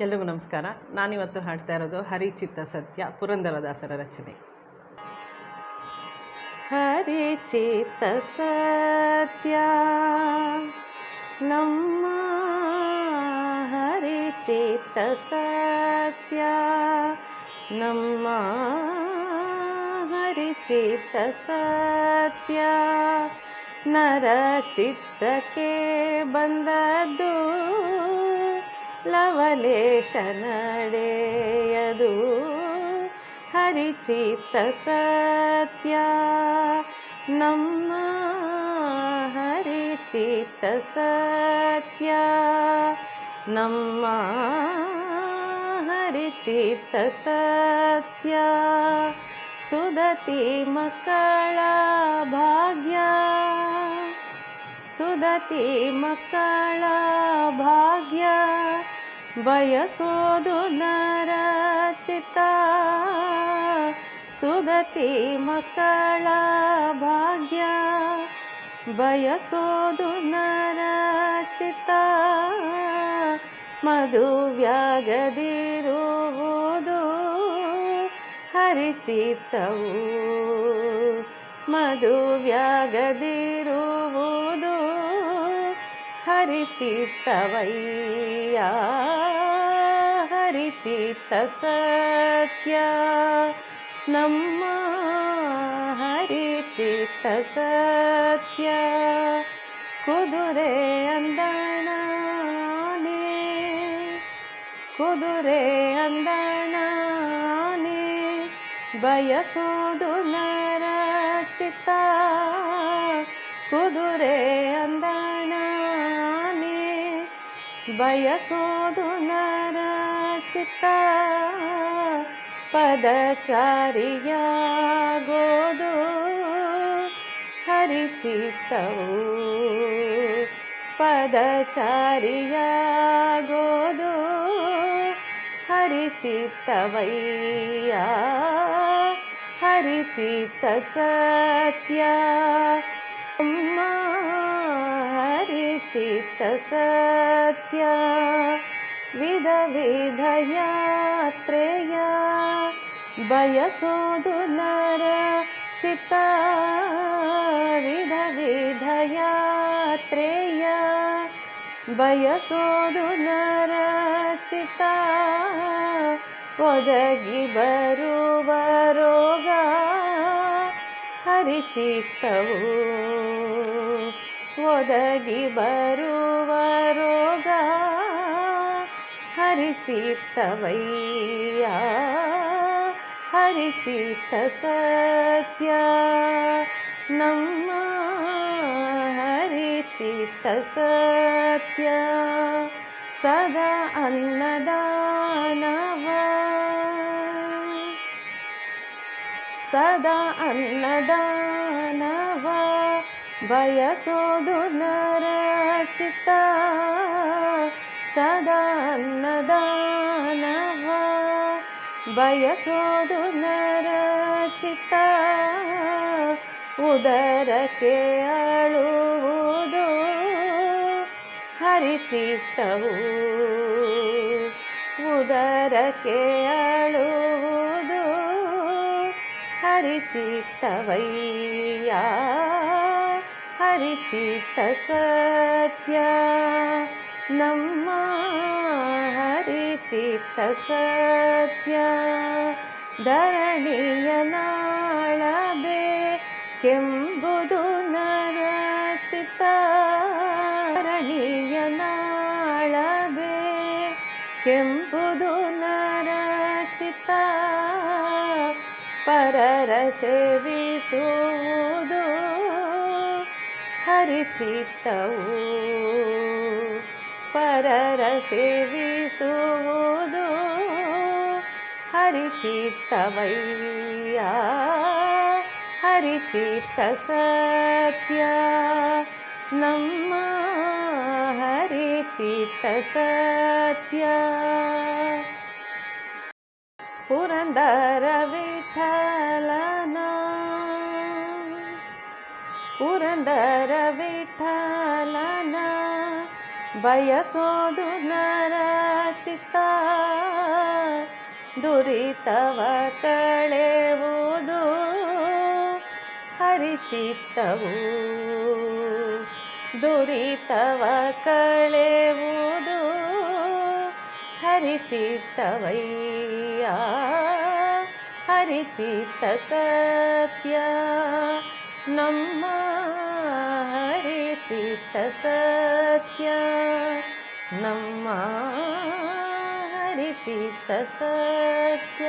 ಎಲ್ರಿಗೂ ನಮಸ್ಕಾರ. ನಾನಿವತ್ತು ಹಾಡ್ತಾ ಇರೋದು ಹರಿಚಿತ್ತ ಸತ್ಯ ಪುರಂದರದಾಸರ ರಚನೆ. ಹರಿಚಿತ್ತ ಸತ್ಯ, ನಮ್ಮ ಹರಿಚಿತ್ತ ಸತ್ಯ, ನಮ್ಮ ಹರಿಚಿತ್ತ ಸತ್ಯ ನರ ಚಿತ್ತಕ್ಕೆ ಬಂದದ್ದು ಲವಲೇಶ ನಡೆಯದು ಹರಿಚಿತ್ತ ಸತ್ಯ ನಮ್ಮ ಹರಿಚಿತ್ತ ಸತ್ಯ ನಮ್ಮ ಹರಿಚಿತ್ತ ಸತ್ಯ ಸುದತಿ ಮಕ್ಕಳ ಭಾಗ್ಯ ಸುದತಿ ಮಕ್ಕಳ ಭಾಗ್ಯ ಬಯಸೋದು ನರಚಿತ ಸುಗತಿ ಮಕ್ಕಳ ಭಾಗ್ಯ. ಬಯಸೋದು ನರಚಿತ ಮಧುವ್ಯಾಗದಿರುವುದು ಹರಿಚಿತ್ತವು. ಮಧುವ್ಯಾಗದಿರುವುದು ಹರಿಚಿತ್ತವಯ್ಯ ಹರಿಚಿತ್ತ ಸತ್ಯ ನಮ್ಮ ಹರಿಚಿತ್ತ ಸತ್ಯ ಕುದುರೆ ಅಂದಣಾನೆ ಕುದುರೆ ಅಂದಣಾನೆ ಬಯಸೋದು ನರ ಚಿತ್ತ ಕುದುರೆ ಅಂದಣಾನೆ ಬಯಸೋದು ನರ ಚಿತ್ತ ಪದಚಾರಿಯಾಗೋದು ಹರಿಚಿತ್ತವು ಪದಚಾರಿಯಾಗೋದು ಹರಿಚಿತ್ತವಯ್ಯ ಹರಿಚಿತ್ತ ಸತ್ಯ ಹರಿಚಿತ್ತ ಸತ್ಯ ವಿಧ ವಿಧ ಯಾತ್ರೆಯ ಬಯಸೋದು ನರ ಚಿತ್ತ ವಿಧ ವಿಧ ಯಾತ್ರೆಯ ಬಯಸೋದು ನರ ಚಿತ್ತ ಒದಗಿ ಬರುವ ರೋಗ ಹರಿಚಿತ್ತವು ಒದಗಿ ಬರುವ ರೋಗ ಹರಿಚಿತ್ತವಯ್ಯ ಹರಿಚಿತ್ತ ಸತ್ಯ ನಮ್ಮ ಹರಿಚಿತ್ತ ಸತ್ಯ ಸದಾ ಅನ್ನದಾನವ ಸದಾ ಅನ್ನದಾನವ ಬಯಸೋದು ನರ ಚಿತ್ತ ಸದಾ ಅನ್ನದಾನವ ಬಯಸೋದು ನರ ಚಿತ್ತ ಉದರಕ್ಕೆ ಅಳುವುದು ಹರಿಚಿತ್ತವು ಉದರಕ್ಕೆ ಅಳುವುದು ಹರಿಚಿತ್ತವಯ್ಯ ಹರಿಚಿತ್ತ ಸತ್ಯ, ನಮ್ಮ ಹರಿಚಿತ್ತ ಸತ್ಯ. ಧರಣಿಯ ನಾಳಬೆ ಕೆಂಬುದು ನರಚಿತ. ಧರಣಿಯ ನಾಳಬೆ ಕೆಂಬುದು ನರಚಿತ. ಪರರ ಸೇವಿಸುವುದು ಹರಿಚಿತ್ತವು ಪರರ ಸೇವಿಸುವುದು ಹರಿಚಿತ್ತವಯ್ಯ ಹರಿಚಿತ್ತ ಸತ್ಯ ನಮ್ಮ ಹರಿಚಿತ್ತ ಸತ್ಯ ಪುರಂದರ ವಿಠಲನ ಪುರಂದರ ವಿಠಲನ ಬಯಸೋದು ನರಚಿತ ದುರಿತವ ಕಳೆವುದು ಹರಿಚಿತ್ತವು ದುರಿತವ ಕಳೆವುದು ಹರಿಚಿತ್ತವಯ್ಯ ಹರಿಚಿತ್ತ ಸತ್ಯ ನಮ್ಮ ಹರಿಚಿತ್ತ ಸತ್ಯ ನಮ್ಮ ಹರಿಚಿತ್ತ ಸತ್ಯ